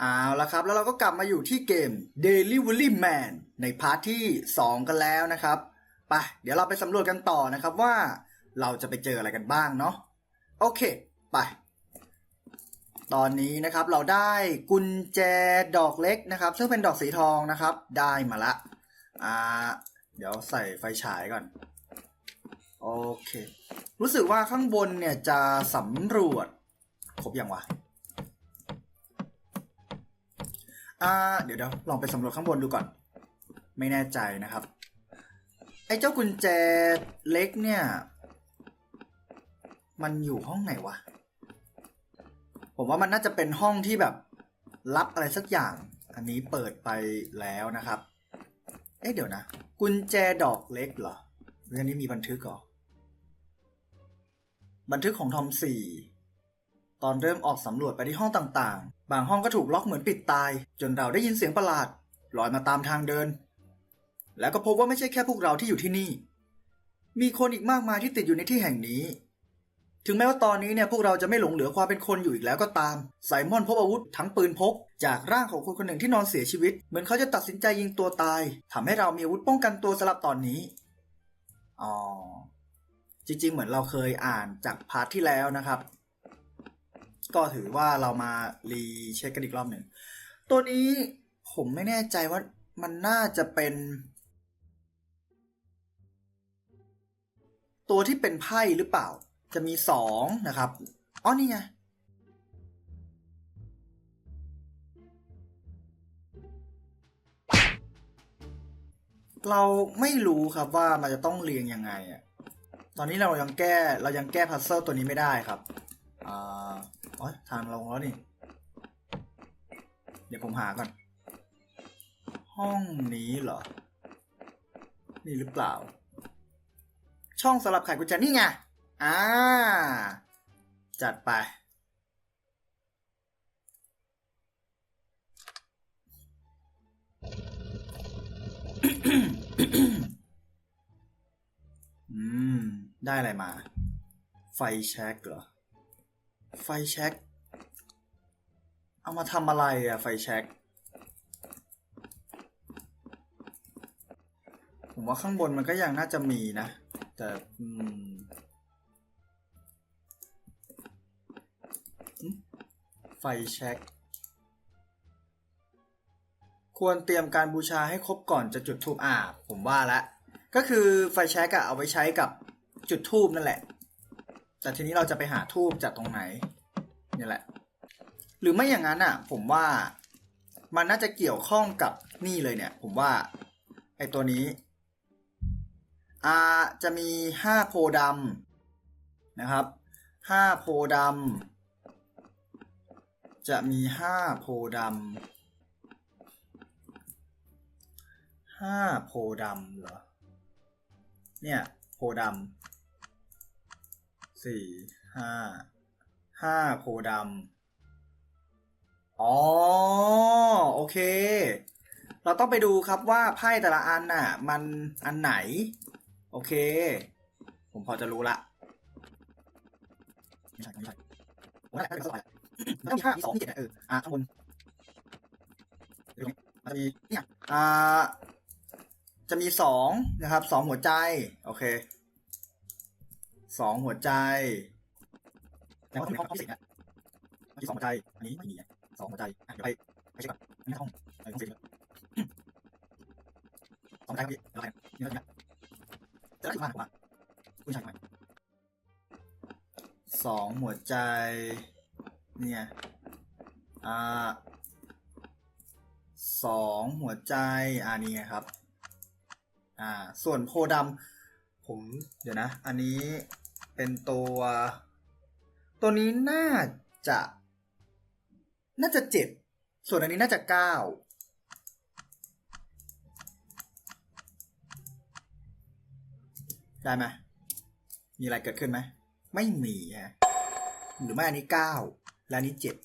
เอาละครับ แล้วเราก็กลับมาอยู่ที่เกม Delivery Man ในพาร์ทที่ 2 กันแล้วนะครับไปเดี๋ยวเราไปสำรวจกันต่อนะครับว่าเราจะไปเจออะไรกันบ้างเนาะโอเค ไป ตอนนี้นะครับเราได้กุญแจดอกเล็กนะครับ ซึ่งเป็นดอกสีทองนะครับ ได้มาละอ่าเดี๋ยวใส่ไฟฉายก่อน โอเค รู้สึกว่าข้างบนเนี่ยจะสำรวจ ครบยังวะ อ่าเดี๋ยวเดี๋ยวลองไปสำรวจข้างบนดูก่อน ไม่แน่ใจนะครับ ไอ้เจ้ากุญแจเล็กเนี่ย มันอยู่ห้องไหนวะ ผมว่ามันน่าจะเป็นห้องที่แบบลับอะไรสักอย่าง อันนี้เปิดไปแล้วนะครับ เอ๊ะเดี๋ยวนะ กุญแจดอกเล็กเหรอเรื่องนี้มีบันทึกเหรอ บันทึกของทอมสี่ ตอนเริ่มออกสำรวจไปที่ห้องต่างๆ บางห้องก็ถูกล็อกเหมือนปิดตาย จนเราได้ยินเสียงประหลาดลอยมาตามทางเดิน แล้วก็พบว่าไม่ใช่แค่พวกเราที่อยู่ที่นี่ มีคนอีกมากมายที่ติดอยู่ในที่แห่งนี้ ถึงแม้ว่าตอนนี้เนี่ยพวกเราจะไม่หลงเหลือความเป็นคนอยู่อีกแล้วก็ตาม ไซมอนพบอาวุธทั้งปืนพก จากร่างของคนคนหนึ่งที่นอนเสียชีวิต เหมือนเขาจะตัดสินใจยิงตัวตายทำให้เรามีอาวุธป้องกันตัวสำหรับตอนนี้ อ๋อ จริงๆ เหมือนเราเคยอ่านจากพาร์ทที่แล้วนะครับ ก็ถือว่าเรามารีเช็คกันอีกรอบหนึ่ง ตัวนี้ผมไม่แน่ใจว่ามันน่าจะเป็น ตัวที่เป็นไพ่หรือเปล่า จะมีสองนะครับอ๋อนี่ไงเราไม่รู้ครับว่ามันจะต้องเรียงยังไงอะตอนนี้เรายังแก้เรายังแก้พัซเซิลตัวนี้ไม่ได้ครับ อ่า อ๋อทางลงแล้วนี่ เดี๋ยวผมหาก่อน ห้องนี้เหรอ นี่หรือเปล่า ช่องสำหรับไขกุญแจนี่ไง อ่า จัดไป อืม ได้อะไรมา ไฟแช็กเหรอ ไฟแช็กเอามาทำอะไรอะไฟแช็กผมว่าข้างบนมันก็ยังน่าจะมีนะ แต่อืมไฟแช็กควรเตรียมการบูชาให้ครบก่อนจะจุดธูปอ่าผมว่าล้วก็คือไฟแช็กอะเอาไว้ใช้กับจุดทูบนั่นแหละ แต่ทีนี้เราจะไปหาทูบจากตรงไหนนี่แหละ หรือไม่อย่างนั้นอะ ผมว่ามันน่าจะเกี่ยวข้องกับนี่เลยเนี่ย ผมว่า ไอตัวนี้อาจะมีห้าโพดำนะครับห้าโพดำจะมีห้าโพดำห้าโพดำเหรอเนี่ยโพดำ สี่ห้าห้าโพดำอ๋อ โอเค เราต้องไปดูครับว่าไพ่แต่ละอันน่ะ มันอันไหน โอเค ผมพอจะรู้ละไม่ใช่ไม่ใช่ผมว่าน่าจะเป็นสมัยมันต้องมีห้ามีสองมีเจ็ดอะเอออะข้างบนเดี๋ยวตรงนี้มันจะมีเนี่ยอ่าจะมีสองนะครับสองหัวใจ โอเค สองหัวใจแต่ว่าต้องมีห้องพิเศษนะมันมีสองหัวใจอันนี้ไม่มีอะสองหัวใจอะเดี๋ยวไปไปเช็คก่อนอันนี้ห้องไปห้องเสร็จเลยสองหัวใจครับพี่เดี๋ยวไปนี่เราจะจะได้ถึงบ้านผมว่าคุณชายทำไมสองหัวใจ เนี่ยอ่าสองหัวใจอ่านี่ไงครับ อ่า ส่วนโพธิ์ดำ ผมเดี๋ยวนะ อันนี้เป็นตัว ตัวนี้น่าจะ น่าจะเจ็ดส่วนอันนี้น่าจะเก้าได้ไหมมีอะไรเกิดขึ้นไหม ไม่มีฮะหรือไม่อันนี้เก้าและอันนี้เจ็ด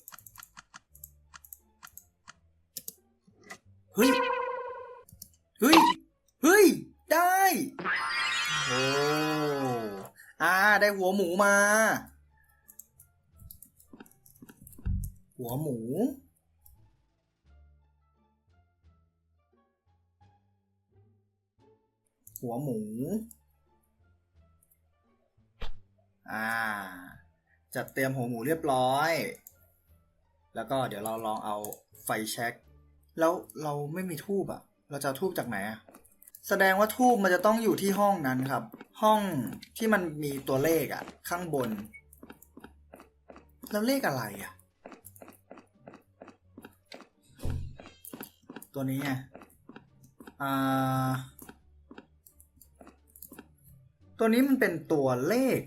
เฮ้ย ได้หัวหมูมา หัวหมู หัวหมู อ่า จัดเตรียมหัวหมูเรียบร้อย แล้วก็เดี๋ยวเราลองเอาไฟแช็ค แล้วเราไม่มีทูบอะเราจะทูบจากไหนอะ แสดงว่าทูบมันจะต้องอยู่ที่ห้องนั้นครับ ห้องที่มันมีตัวเลขอะข้างบน แล้วเลขอะไรอะตัวนี้ไงอ่าตัวนี้มันเป็นตัวเลข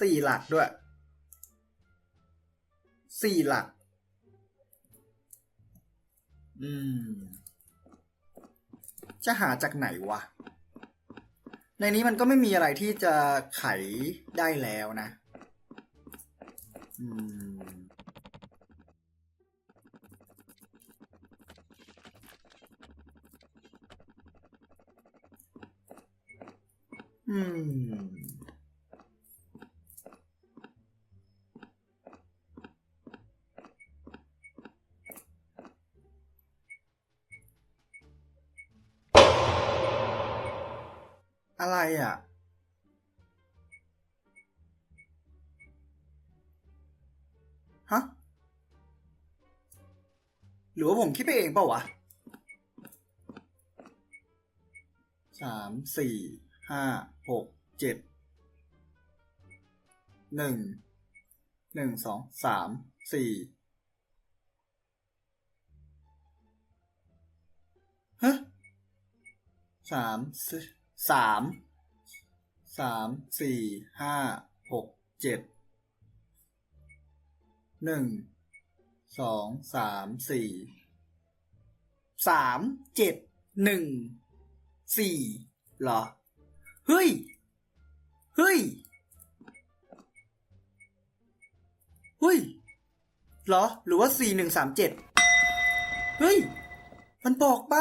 สี่หลักด้วย สี่หลัก อืม จะหาจากไหนวะ ในนี้มันก็ไม่มีอะไรที่จะไขได้แล้วนะ อืม อืม อะไรอะ ฮะ หรือว่าผมคิดไปเองเปล่าวะสามสี่ห้าหกเจ็ดหนึ่งหนึ่งสองสามสี่ฮะสามสี่สาม สามสี่ห้าหกเจ็ดหนึ่งสองสามสี่สามเจ็ดหนึ่งสี่เหรอ เฮ้ย เฮ้ย เฮ้ยเหรอ หรือว่าสี่หนึ่งสามเจ็ดเฮ้ย มันบอกไป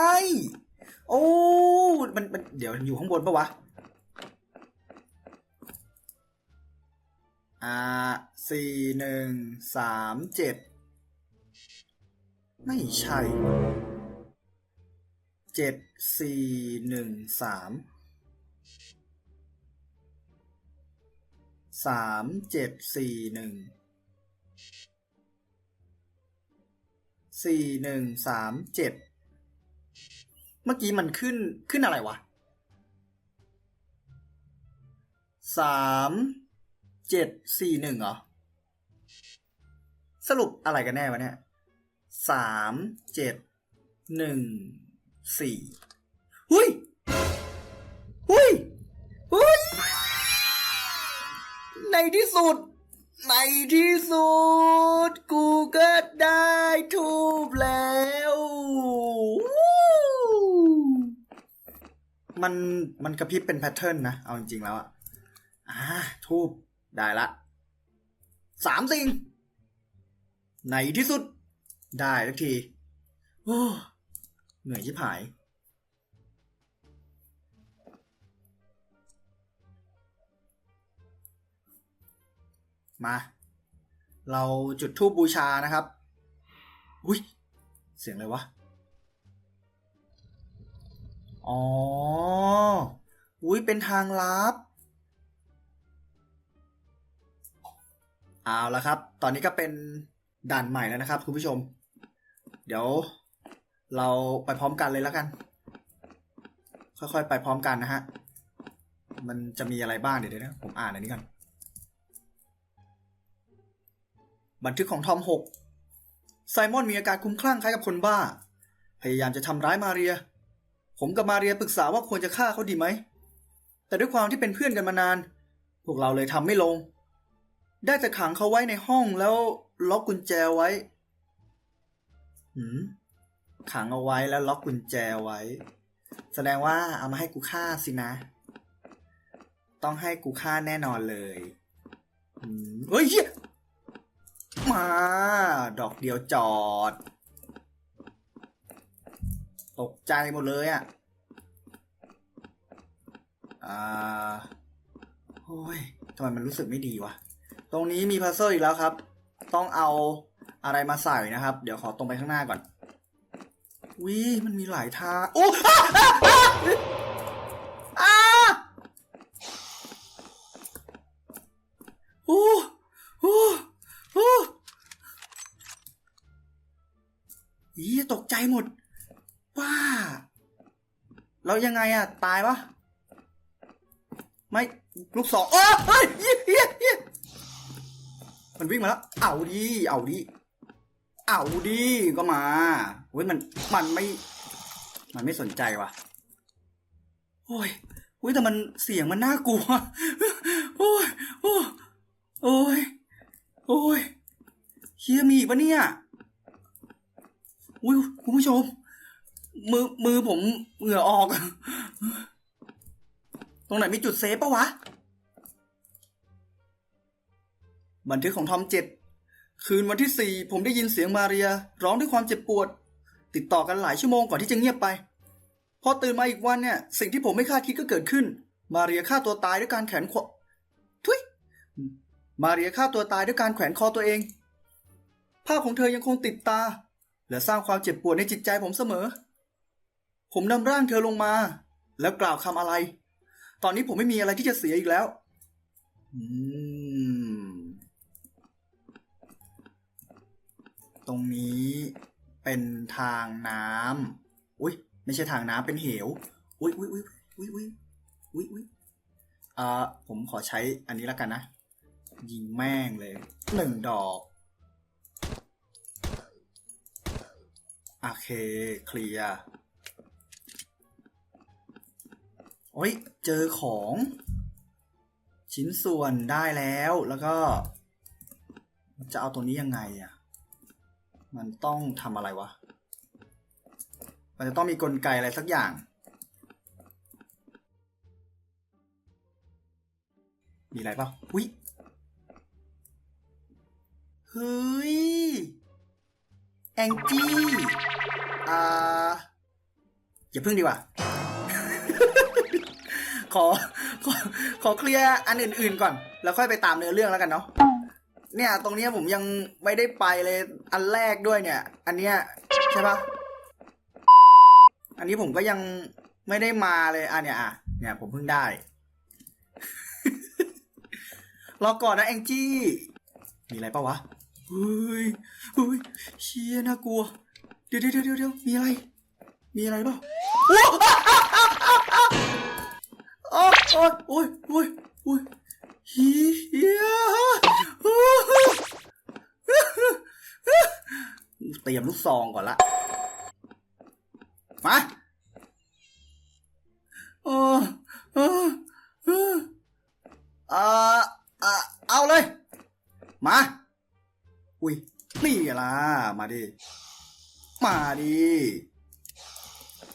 โอ้ มันมันเดี๋ยวอยู่ข้างบนปะวะ อ่าสี่หนึ่งสามเจ็ดไม่ใช่เจ็ดสี่หนึ่งสามสามเจ็ดสี่หนึ่งสี่หนึ่งสามเจ็ดเมื่อกี้มันขึ้นขึ้นอะไรวะสาม เจ็ดสี่หนึ่งเหรอ สรุปอะไรกันแน่วะเนี่ยสามเจ็ดหนึ่งสี่หุ้ยหุ้ยหุ้ย ในที่สุด ในที่สุด กูก็ได้ทูบแล้ว มันมันกระพริบเป็นแพทเทิร์นนะ เอาจริงๆแล้วอะอ่าทูบ ได้ละสามสิ่งในที่สุด ได้ทักทีโอ้เหนื่อยชิบหาย มา เราจุดธูปบูชานะครับ อุ้ย เสียงอะไรวะ อ๋อ อุ้ยเป็นทางลับ เอาละครับ ตอนนี้ก็เป็นด่านใหม่แล้วนะครับ คุณผู้ชม เดี๋ยวเราไปพร้อมกันเลยแล้วกัน ค่อยๆไปพร้อมกันนะฮะ มันจะมีอะไรบ้างเดี๋ยวนะผมอ่านอันนี้ก่อนบันทึกของทอมหกไซมอนมีอาการคุ้มคลั่งคล้ายกับคนบ้า พยายามจะทำร้ายมาเรีย ผมกับมาเรียปรึกษาว่าควรจะฆ่าเขาดีไหม แต่ด้วยความที่เป็นเพื่อนกันมานาน พวกเราเลยทำไม่ลง ได้แต่ขังเขาไว้ในห้องแล้วล็อกกุญแจไว้ หืม ขังเอาไว้แล้วล็อกกุญแจไว้ แสดงว่าเอามาให้กูฆ่าสินะ ต้องให้กูฆ่าแน่นอนเลยอืมเฮ้ย มา ดอกเดียวจอด ตกใจหมดเลยอะ่ะ อ่า โอ้ยทำไมมันรู้สึกไม่ดีวะ ตรงนี้มีพัซเซอร์อีกแล้วครับ ต้องเอาอะไรมาใส่นะครับ เดี๋ยวขอตรงไปข้างหน้าก่อนวิมันมีหลายทางโอ้อาอาอ้าโอ้โอ้โอ้อีตกใจหมดว้าเรายังไงอะตายปะไม่ ลูกศรโอ้เฮ้ยเหี้ยเหี้ยเหี้ย มันวิ่งมาแล้ว เอาดี เอาดี เอาดีก็มาเว้ยมัน มันไม่ มันไม่สนใจว่ะ โอ้ยโอ้ยแต่มันเสียงมันน่ากลัว โอ้ย โอ้ย โอ้ย โอ้ยเฮียมีอีกปะเนี่ย อุ้ยคุณผู้ชม มือ มือผมเหงื่อออก ตรงไหนมีจุดเซฟปะวะ บันทึกของทอมเจ็ดคืนวันที่สี่ผมได้ยินเสียงมาเรีย ร้องด้วยความเจ็บปวด ติดต่อกันหลายชั่วโมงก่อนที่จะเงียบไป พอตื่นมาอีกวันเนี่ย สิ่งที่ผมไม่คาดคิดก็เกิดขึ้น มาเรียฆ่าตัวตายด้วยการแขวนคอทุยมาเรียฆ่าตัวตายด้วยการแขวนคอตัวเอง ภาพของเธอยังคงติดตา และสร้างความเจ็บปวดในจิตใจผมเสมอ ผมนำร่างเธอลงมา แล้วกล่าวคำอะไร ตอนนี้ผมไม่มีอะไรที่จะเสียอีกแล้ว อืม รงนี้เป็นทางน้ำอุ้ยไม่ใช่ทางน้ำเป็นเหว อุ้ยอุ้ยอุ้ยอุ้ยอุ้ยอุ้ยอุ้ยเอ่อผมขอใช้อันนี้แล้วกันนะ ยิงแม่งเลยหนึ่งดอก โอเค เคลียร์โอ้ย เจอของ ชิ้นส่วนได้แล้วแล้วก็ จะเอาตัวนี้ยังไงอะ มันต้องทำอะไรวะ มันจะต้องมีกลไกอะไรสักอย่าง มีอะไรเปล่าอุ้ยเฮ้ย แองจี้ อ่า อย่าพึ่งดีกว่า ขอ ขอ ขอเคลียร์อันอื่นๆก่อน แล้วค่อยไปตามเนื้อเรื่องแล้วกันเนาะ เนี่ย ตรงเนี้ยผมยังไม่ได้ไปเลยอันแรกด้วยเนี่ย อันเนี้ยใช่ปะอันนี้ผมก็ยังไม่ได้มาเลยอะเนี่ยอะเนี่ยผมเพิ่งได้ รอก่อนนะแองจี้ มีอะไรปะวะเฮ้ยเฮ้ยเชี่ยน่ากลัว เดี๋ยวเดี๋ยวเดี๋ยวเดี๋ยวมีอะไร มีอะไรเปล่าโอ้โอ้โอ้ยโอ้ยโอ้ย เตรียมลูกซองก่อนละ มาเออเออเออเออเออเอาเลย มา อุ้ย นี่ล่ะ มาดิ มาดิ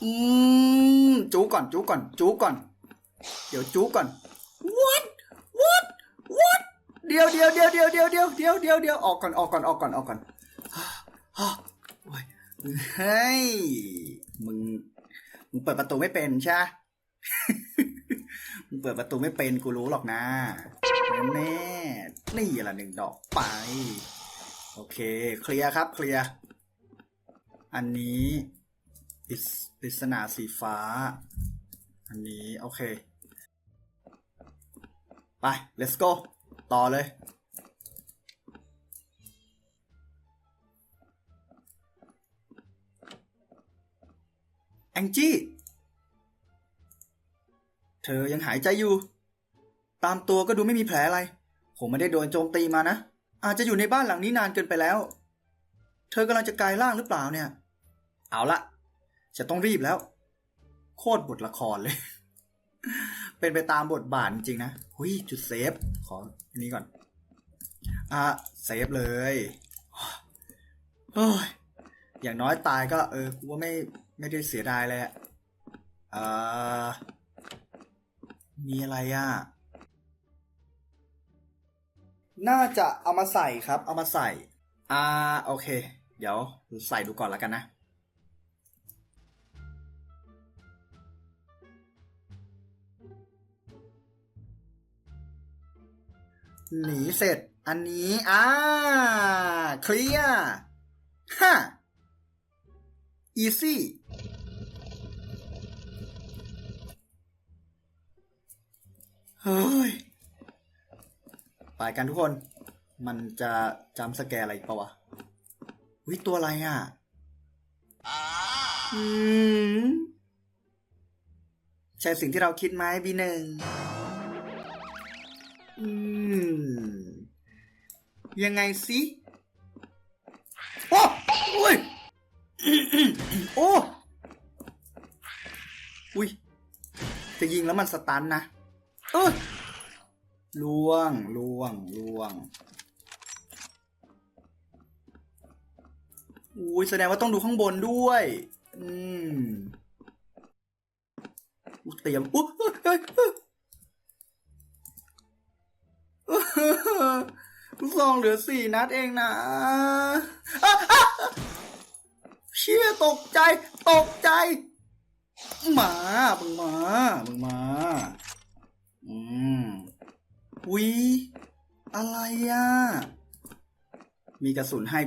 อืมจูก่อนจูก่อนจูก่อน เดี๋ยวจูก่อน what what เดียวเดียวเดียวเดียวเดียวเดียวเดียวเดียวเดียวออกก่อนออกก่อนออกก่อนออกก่อนฮ่าโอ้ยเฮ้ยมึงมึงเปิดประตูไม่เป็นใช่มึงเปิดประตูไม่เป็นกูรู้หรอกนะแน่นี่ละหนึ่งดอกไป โอเค เคลียร์ครับเคลียร์อันนี้ปริศปริศนาสีฟ้า อันนี้ โอเค ไป let's go ต่อเลย แองจี้ เธอยังหายใจอยู่ ตามตัวก็ดูไม่มีแผลอะไร ผมไม่ได้โดนโจมตีมานะ อาจจะอยู่ในบ้านหลังนี้นานเกินไปแล้ว เธอกำลังจะกลายร่างหรือเปล่าเนี่ย เอาละจะต้องรีบแล้ว โคตรบทละครเลย เป็นไปตามบทบาทจริงนะหุยจุดเซฟ ขออันนี้ก่อน อะเซฟเลยโอ้ยอย่างน้อยตายก็ เออกูว่าไม่ไม่ได้เสียดายเลยอะเอ่อมีอะไรอะ น่าจะเอามาใส่ครับ เอามาใส่ อ่า โอเค เดี๋ยวใส่ดูก่อนแล้วกันนะ หนีเสร็จ อันนี้ อ่า เคลียร์ฮะ easy เฮ้ย ไปกันทุกคน มันจะจำสแกร์อะไรอีกปะวะ วิตัวอะไรอะ อืม ใช่สิ่งที่เราคิดไหมบีหนึ่ง ยังไงสิโอ้โอ้ยโอ้อุ้ยจะยิงแล้วมันสตันนะเออล่วงล่วงล่วงอุ้ยแสดงว่าต้องดูข้างบนด้วย อืมเตรียมอุ๊ย ลูกซองเหลือสี่นัดเองนะอะอะเชี่ยตกใจ ตกใจหมามึงมามึงมา อืมวิอะไรอะ มีกระสุนให้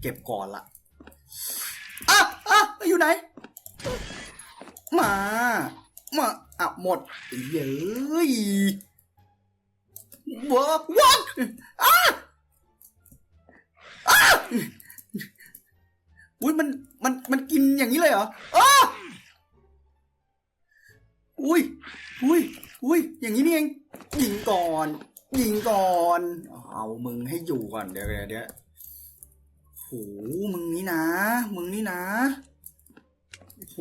เก็บก่อนละอะอะอยู่ไหน มา มาอะหมดเย้ย ว้าวัดอะอะอุ้ยมันมันมันกินอย่างนี้เลยเหรออ้าอุ้ยอุ้ยอุ้ยอย่างนี้นี่เองยิงก่อน ยิงก่อน เอามึงให้อยู่ก่อนเดี๋ยวเดี๋ยวเดี๋ยวโหมึงนี่นะ มึงนี่นะโห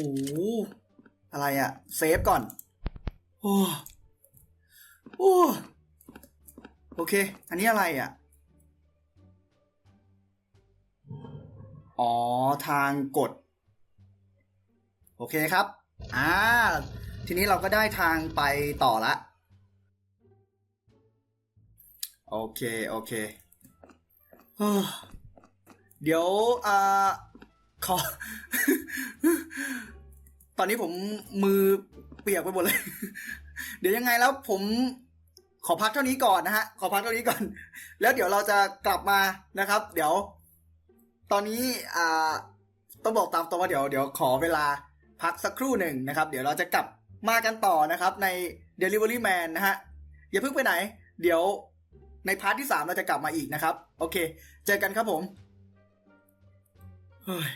อะไรอะเซฟก่อน โอ้โอ้ โอเค อันนี้อะไรอะอ๋อ ทางกด โอเคครับ อ่า ทีนี้เราก็ได้ทางไปต่อละ โอเค โอเคเฮ้อเดี๋ยวอ่าขอ ตอนนี้ผมมือเปียกไปหมดเลย เดี๋ยวยังไงแล้วผม ขอพักเท่านี้ก่อนนะฮะ ขอพักเท่านี้ก่อน แล้วเดี๋ยวเราจะกลับมานะครับ เดี๋ยว ตอนนี้อ่าต้องบอกตามตรงว่าเดี๋ยวเดี๋ยวขอเวลาพักสักครู่หนึ่งนะครับ เดี๋ยวเราจะกลับมากันต่อนะครับ ใน Delivery Man นะฮะ อย่าเพิ่งไปไหน เดี๋ยวในพาร์ทที่ 3 เราจะกลับมาอีกนะครับ โอเค เจอกันครับผมเฮ้ย